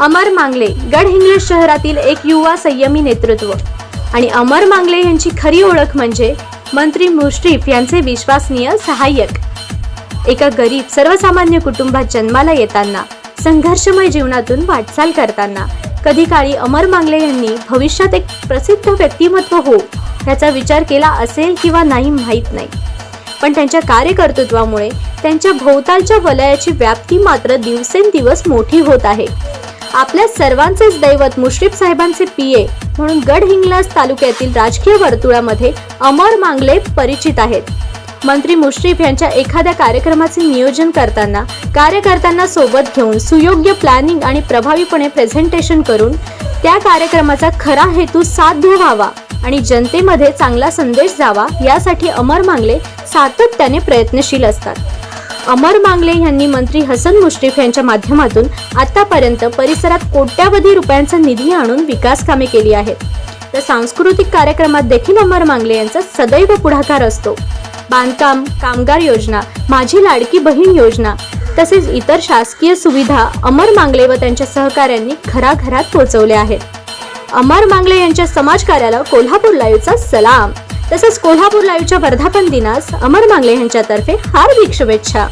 अमर मांगले गडहिंग्लज शहरातील एक युवा संयमी नेतृत्व. आणि अमर मांगले यांची खरी ओळख म्हणजे मंत्री मुश्रीफ यांचे विश्वसनीय सहाय्यक. एका गरीब सर्वसामान्य कुटुंबात जन्माला येताना संघर्षमय जीवनातून वाटचाल करताना कधी काळी अमर मांगले यांनी भविष्यात एक प्रसिद्ध व्यक्तिमत्व हो याचा विचार केला असेल किंवा नाही माहीत नाही. पण त्यांच्या कार्यकर्तृत्वामुळे त्यांच्या भोवतालच्या वलयाची व्याप्ती मात्र दिवसेंदिवस मोठी होत आहे. आपल्या सर्वांचेच दैवत मुश्रीफ साहेबांचे पीए म्हणून गडहिंग्लज तालुक्यातील राजकीय वर्तुळामध्ये अमर मांगले परिचित आहेत. मंत्री मुश्रीफ यांच्या एखाद्या कार्यक्रमाचे नियोजन करताना कार्यकर्त्यांना सोबत घेऊन सुयोग्य प्लॅनिंग आणि प्रभावीपणे प्रेझेंटेशन करून त्या कार्यक्रमाचा खरा हेतू साध्य व्हावा आणि जनतेमध्ये चांगला संदेश जावा यासाठी अमर मांगले सातत्याने प्रयत्नशील असतात. अमर मांगले यांनी मंत्री हसन मुश्रीफ यांच्या माध्यमातून आतापर्यंत परिसरात कोट्यावधी रुपयांचा निधी आणून विकास कामे केली आहेत. तर सांस्कृतिक कार्यक्रमात देखील अमर मांगले यांचा सदैव पुढाकार असतो. बांधकाम कामगार योजना माझी लाडकी बहीण योजना तसेच इतर शासकीय सुविधा अमर मांगले व त्यांच्या सहकाऱ्यांनी घराघरात पोहोचवल्या आहेत. अमर मांगले यांच्या समाजकार्याला कोल्हापूर लाईव्हचा सलाम. तसंच कोल्हापूर लाईव्हच्या वर्धापन दिनास अमर मांगले यांच्यातर्फे हार्दिक शुभेच्छा.